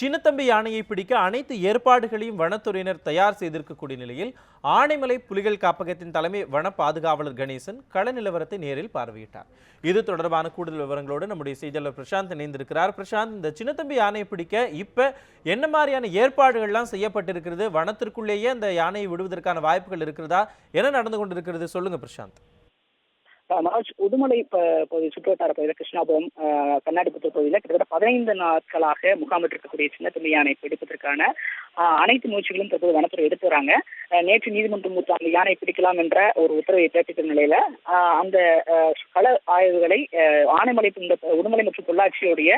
சின்னத்தம்பி யானையை பிடிக்க அனைத்து ஏற்பாடுகளையும் வனத்துறையினர் தயார் செய்திருக்கக்கூடிய நிலையில் ஆனைமலை புலிகள் காப்பகத்தின் தலைமை வன பாதுகாவலர் கணேசன் கள நிலவரத்தை நேரில் பார்வையிட்டார். இது தொடர்பான கூடுதல் விவரங்களோடு நம்முடைய செய்தியாளர் பிரசாந்த் இணைந்திருக்கிறார். பிரசாந்த் இந்த சின்னத்தம்பி யானையை பிடிக்க இப்ப என்ன மாதிரியான ஏற்பாடுகள்லாம் செய்யப்பட்டிருக்கிறது? வனத்திற்குள்ளேயே அந்த யானையை விடுவதற்கான வாய்ப்புகள் இருக்கிறதா? என்ன நடந்து கொண்டிருக்கிறது? சொல்லுங்க பிரசாந்த். மனோஜ் உடுமலை சுற்றுவட்டார பகுதியில் கிருஷ்ணாபுரம் கண்ணாடிபுத்தூர் பகுதியில் கிட்டத்தட்ட பதினைந்து நாட்களாக முகாமிட்டிருக்கக்கூடிய சின்னத்தம்பி யானை பிடிப்பதற்கான அனைத்து முயற்சிகளும் தற்போது வனத்துறை எடுத்து வராங்க. நேற்று நீதிமன்றம் மூத்த அந்த யானை பிடிக்கலாம் என்ற ஒரு உத்தரவை பிறப்பித்த நிலையில அந்த கள ஆய்வுகளை ஆனைமலை உடுமலை மற்றும் பொள்ளாச்சியுடைய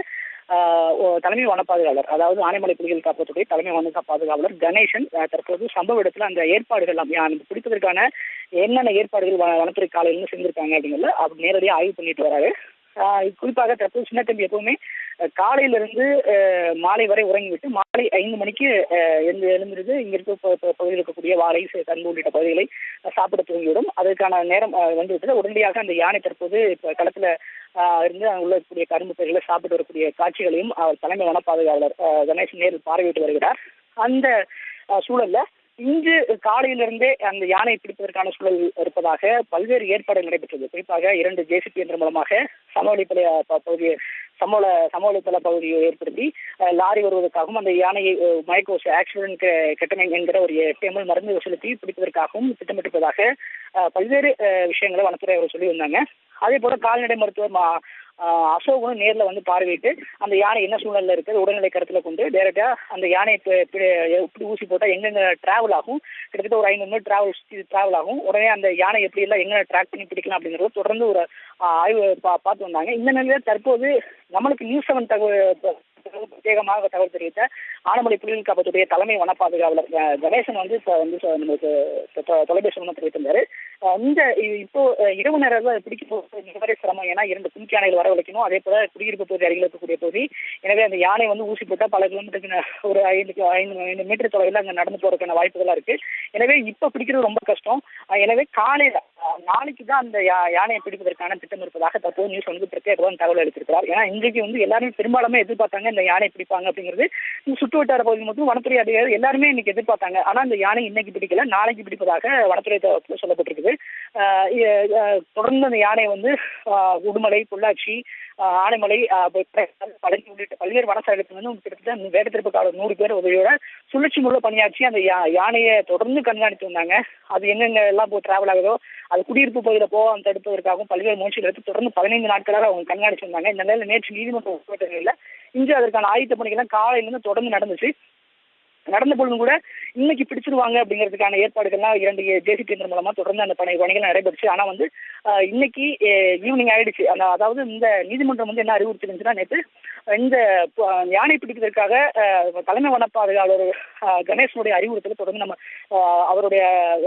தலைமை வன பாதுகாவலர் அதாவது ஆனைமலை புலிகள் காப்பகத்துடைய தலைமை வன பாதுகாவலர் கணேசன் தற்போது சம்பவ இடத்துல அந்த ஏற்பாடுகள் யானை பிடிப்பதற்கான என்னென்ன ஏற்பாடுகள் வ- வனத்துறை காலையில் செஞ்சிருக்காங்க அப்படிங்கிறத அவர் நேரடியாக ஆய்வு பண்ணிட்டு வராரு. குறிப்பாக தற்போது சின்னத்தம்பி எப்பவுமே காலையிலிருந்து மாலை வரை உறங்கிவிட்டு மாலை ஐந்து மணிக்கு எழுந்து எழுந்திருந்து இங்க இருக்க பகுதியில் இருக்கக்கூடிய வாழை கண்டு கரும்பு உள்ளிட்ட பகுதிகளை சாப்பிட துவங்கிவிடும். அதற்கான நேரம் வந்துவிட்டது. உடனடியாக அந்த யானை தற்போது இப்போ களத்துல இருந்து அங்குள்ள இருக்கக்கூடிய கரும்பு பயிர்களை சாப்பிட்டு வரக்கூடிய காட்சிகளையும் அவர் தலைமை வன பாதுகாவலர் கணேசன் நேரில் பார்வையிட்டு வருகிறார். அந்த சூழல்ல இன்று காலையிலிருந்தே அந்த யானை பிடிப்பதற்கான சூழல் இருப்பதாக பல்வேறு ஏற்பாடுகள் நடைபெற்றது. குறிப்பாக இரண்டு ஜேசிபி என்ற மூலமாக சமவெளிப்படை ப- பகுதியை சமூல சமவெளித்தள பகுதியை ஏற்படுத்தி லாரி வருவதற்காகவும் அந்த யானையை மயக்க ஆக்சிடென்ட் கெட்டமை என்கிற ஒரு எட்டிஎம்எல் மருந்து செலுத்தி பிடிப்பதற்காகவும் திட்டமிட்டிருப்பதாக பல்வேறு விஷயங்களை வனத்துறை அவர் சொல்லி வந்தாங்க அதே போல கால்நடை மருத்துவர் அசோகனும் நேரில் வந்து பார்வையிட்டு அந்த யானை என்ன சூழ்நிலை இருக்குது உடல்நிலை கருத்தில் கொண்டு டேரெக்டாக அந்த யானை எப்படி ஊசி போட்டால் எங்கெங்க டிராவல் ஆகும் கிட்டத்தட்ட ஒரு ஐநூறு மீட்டர் டிராவல் டிராவல் ஆகும் உடனே அந்த யானை எப்படி எல்லாம் எங்கே ட்ராக் பண்ணி பிடிக்கலாம் அப்படிங்கிறத தொடர்ந்து ஒரு ஆய்வு பா- பார்த்து வந்தாங்க. இந்த நிலையில தற்போது நம்மளுக்கு நியூஸ் செவன் தகவல் பிரத்யேகமாக தகவல் தெரிவித்த ஆனமலை புலிகள் காப்பத்துடைய தலைமை வன பாதுகாவலர் கணேசன் வந்து இப்போ வந்து நம்மளுக்கு தொ- தொலைபேசி மூலம் தெரிவித்திருந்தாரு. இந்த இப்போ இரவு நேரம் பிடிக்க போகிறது மிகவே சிரமம். ஏன்னா இரண்டு குமிக்க யானைகள் வரவழைக்கணும் அதே போல குடியிருப்பு பகுதி அருகில் இருக்கக்கூடிய பகுதி. எனவே அந்த யானை வந்து ஊசி போட்டா பல கிலோமீட்டருக்கு ஒரு ஐந்து ஐந்து ஐந்து மீட்டர் தொலைவில் அங்கே நடந்து போறதுக்கான வாய்ப்புகளா இருக்கு. எனவே இப்ப பிடிக்கிறது ரொம்ப கஷ்டம். எனவே காலையில நாளைக்கு தான் அந்த யா- யானையை பிடிப்பதற்கான திட்டம் இருப்பதாக தற்போது நியூஸ் வந்து இருக்கு. தகவல் அளித்திருக்கிறார். ஏன்னா இன்றைக்கு வந்து எல்லாருமே பெரும்பாலுமே எதிர்பார்த்தாங்க இந்த யானை பிடிப்பாங்க அப்படிங்கிறது. சுற்று வட்டார பகுதி மட்டும் வனத்துறை அதிகாரி எல்லாருமே இன்னைக்கு எதிர்பார்த்தாங்க. ஆனா அந்த யானை இன்னைக்கு பிடிக்கல. நாளைக்கு பிடிப்பதாக வனத்துறை தரப்புல சொல்லப்பட்டிருக்குது. தொடர்ந்து அந்த யானை வந்து உடுமலை பொள்ளாச்சி ஆனைமலை பழனி உள்ளிட்ட பல்வேறு வனசரகத்துல வந்து கிட்டத்தட்ட வேடத்திருப்பு கால நூறு பேர் உதவியோட சுழற்சி முள்ள பணியாற்றி அந்த யா- யானையை தொடர்ந்து கண்காணித்து வந்தாங்க. அது எங்கெங்க எல்லாம் போய் டிராவல் ஆகுதோ அது குடியிருப்பு பகுதியில் போகாம தடுப்பதற்காகவும் பல்வேறு முயற்சிகள் எடுத்து தொடர்ந்து பதினைந்து நாட்களாக அவங்க கண்காணிச்சு வந்தாங்க. இந்த நிலையில நேற்று நீதிமன்றம் உத்தரவிட்ட இன்று அதற்கான ஆயத்த பணிகள்லாம் காலையிலிருந்து தொடர்ந்து நடந்துச்சு. நடந்த பொழுதும் கூட இன்னைக்கு பிடிச்சிருவாங்க அப்படிங்கிறதுக்கான ஏற்பாடுகள்லாம் இரண்டு ஜேசிபி இயந்திரம் மூலமா தொடர்ந்து அந்த பணி பணிகள் நடைபெறுச்சு. ஆனா வந்து இன்னைக்கு ஈவினிங் ஆயிடுச்சு. அந்த அதாவது இந்த நீதிமன்றம் வந்து என்ன அறிவுறுத்திருந்துச்சுன்னா நேற்று இந்த யானை பிடிப்பதற்காக தலைமை வன பாதுகாவலர் கணேசனுடைய அறிவுறுத்தல தொடர்ந்து நம்ம அவருடைய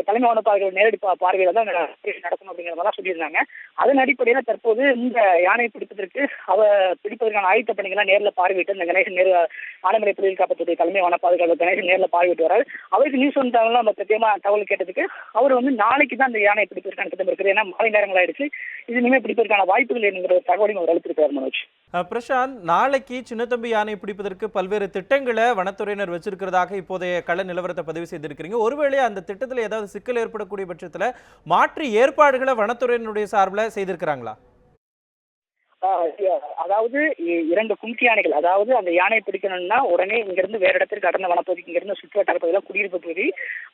தலைமை வன பாதுகாவலர் நேரடி பார்வையில தான் நடக்கணும் அப்படிங்கிற மாதிரிலாம் சொல்லியிருந்தாங்க. அதன் அடிப்படையில் தற்போது இந்த யானை பிடிப்பதற்கு அவ பிடிப்பதற்கான ஆயுத்த பணிகள்லாம் நேரில் பார்வையிட்டு இந்த கணேசன் நேரு ஆனமலை புலிகள் காப்பத்துடைய தலைமை வன பாதுகாவலர் கணேசன் நேரில் பார்வையிட்டு வராரு. அவருக்கு நியூஸ் ஒன் நம்ம சத்தியமா தகவல் கேட்டதுக்கு அவர் வந்து நாளைக்கு தான் அந்த யானை பிடிப்பதற்கான திட்டம் இருக்குது ஏன்னா மாலை நேரங்கள் ஆயிடுச்சு இது இனிமேல் பிடிப்பதற்கான வாய்ப்புகள் என்கிற தகவலையும் அவர் அளித்திருக்கிறார் மனோஜ். பிரசாந்த் நாளைக்கு சின்னத்தம்பி யானை பிடிப்பதற்கு பல்வேறு திட்டங்களை வனத்துறையினர் வச்சிருக்கிறதாக இப்போதைய கள நிலவரத்தை பதிவு செய்திருக்கிறீங்க. ஒருவேளை அந்த திட்டத்தில் ஏதாவது சிக்கல் ஏற்படக்கூடிய பட்சத்தில் மாற்று ஏற்பாடுகளை வனத்துறையினுடைய சார்பில் செய்திருக்கிறாங்களா? அதாவது இ- இரண்டு கும்கி யானைகள் அதாவது அந்த யானையை பிடிக்கணும்னா உடனே இங்கிருந்து வேற இடத்திற்கு கடந்த வனப்பகுதிக்கு இங்கிருந்து சுற்றுவட்டார பகுதியில் குடியிருப்பு பகுதி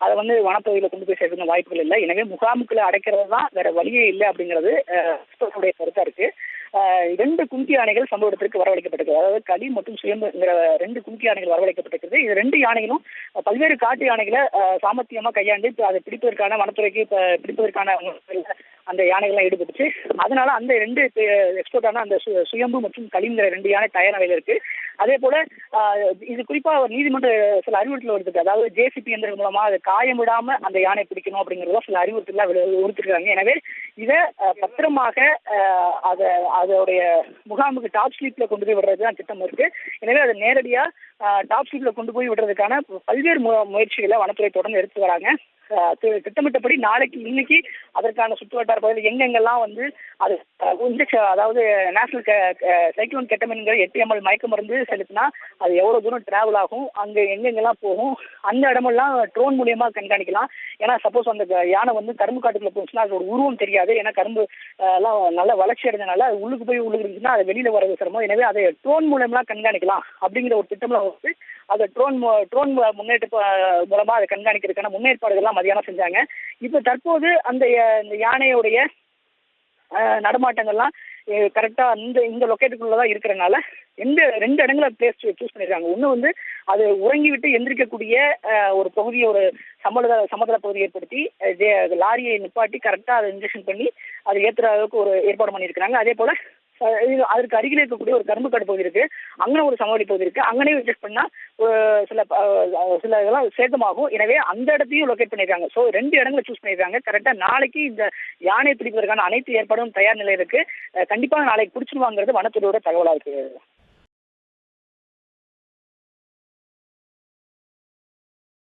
அதை வந்து வனப்பகுதியில் கொண்டு போய் சேர்க்கணும் வாய்ப்புகள் இல்லை. எனவே முகாமுக்குள்ள அடைக்கிறது தான் வேற வழியே இல்லை அப்படிங்கிறது கருத்தா இருக்கு. இரண்டு கும்கி யானைகள் சம்பவ இடத்திற்கு வரவழைக்கப்பட்டிருக்கு அதாவது களி மற்றும் சுயம்புங்கிற ரெண்டு கும்கி யானைகள் வரவழைக்கப்பட்டிருக்கிறது. இது ரெண்டு யானைகளும் பல்வேறு காட்டு யானைகளை சாமர்த்தியமா கையாண்டு இப்போ அதை பிடிப்பதற்கான வனத்துறைக்கு இப்போ பிடிப்பதற்கான அந்த யானைகள்லாம் ஈடுபட்டுச்சு. அதனால அந்த ரெண்டு எக்ஸ்போர்ட்டான அந்த சு- சுயம்பு மற்றும் கலிங்கிற ரெண்டு யானை தயார் நிலையில இருக்கு. அதே போல இது குறிப்பா நீதிமன்ற சில அறிவுறுத்தல் வருது அதாவது ஜேசிபி இயந்திரம் மூலமா அதை காயம் விடாம அந்த யானை பிடிக்கணும் அப்படிங்கறத சில அறிவுறுத்தலாம் உறுத்திருக்காங்க எனவே இதை பத்திரமாக அதை அதோடைய முகாமுக்கு டாப் ஸ்லீப்ல கொண்டு போய் விடுறது தான் திட்டம் இருக்கு. எனவே அதை நேரடியா டாப் ஸ்லீப்ல கொண்டு போய் விடுறதுக்கான பல்வேறு மு- முயற்சிகளை வனத்துறை தொடர்ந்து எடுத்து வராங்க. திட்டமிட்டபடி நாளைக்கு இன்னைக்கு அதற்கான சுற்றுவட்டார பகுதியில் எங்கெங்கெல்லாம் வந்து அது இன்ஜெக்ஷன் அதாவது நேஷனல் சைக்ளோன் கெட்டமின்கள் எட்டு எம்எல் மயக்க மருந்து செலுத்தினா அது எவ்வளவு தூரம் டிராவல் ஆகும் அங்க எங்கெங்கெல்லாம் போகும் அந்த இடமெல்லாம் ட்ரோன் மூலியமா கண்காணிக்கலாம். ஏன்னா சப்போஸ் அந்த யானை வந்து கரும்பு காட்டுக்குள்ள போச்சுன்னா அதோட உருவம் தெரியாது. ஏன்னா கரும்பு எல்லாம் நல்லா வளர்ச்சி அடைஞ்சனால அது உள்ளுக்கு போய் உள்ளுக்கு இருந்துச்சுன்னா அது வெளியில வரது சிரமம். எனவே அதை ட்ரோன் மூலயமா கண்காணிக்கலாம். அப்படிங்கிற ஒரு திட்டம்லாம் வந்து அதை ட்ரோன் ட்ரோன் முன்னேற்ற மூலமா அதை கண்காணிக்கிறதுக்கான முன்னேற்பாடுகள்லாம் மதியானம் செஞ்சாங்க. இப்போ தற்போது அந்த இந்த யானையுடைய நடமாட்டங்கள்லாம் கரெக்டாக இந்த இந்த லொக்கேட்டுக்குள்ளே தான் இருக்கிறனால எந்த ரெண்டு இடங்களை பிளேஸ் சூஸ் பண்ணியிருக்காங்க ஒன்று வந்து அது உறங்கி விட்டு எந்திரிக்கக்கூடிய ஒரு பகுதியை ஒரு சமதள சமதள பகுதியை ஏற்படுத்தி லாரியை நிப்பாட்டி கரெக்டாக அதை இன்ஜெக்ஷன் பண்ணி அது ஏற்றுற அளவுக்கு ஒரு ஏற்பாடு பண்ணியிருக்கிறாங்க. அதே போல் அதற்கு அருகில் இருக்கக்கூடிய ஒரு கரும்பு காடு பகுதி இருக்கு. அங்கே ஒரு சமவெளி பகுதி இருக்கு. அங்கனே விசிட் பண்ணா சில சில இதெல்லாம் சேதமாகும். எனவே அந்த இடத்தையும் லொக்கேட் பண்ணியிருக்காங்க ஸோ ரெண்டு இடங்களை சூஸ் பண்ணியிருக்காங்க கரெக்டாக நாளைக்கு இந்த யானை பிடிப்பதற்கான அனைத்து ஏற்பாடும் தயார் நிலையில் இருக்கு. கண்டிப்பாக நாளைக்கு பிடிச்சிருவாங்கிறது வனத்துறையோட தகவலாக இருக்கு.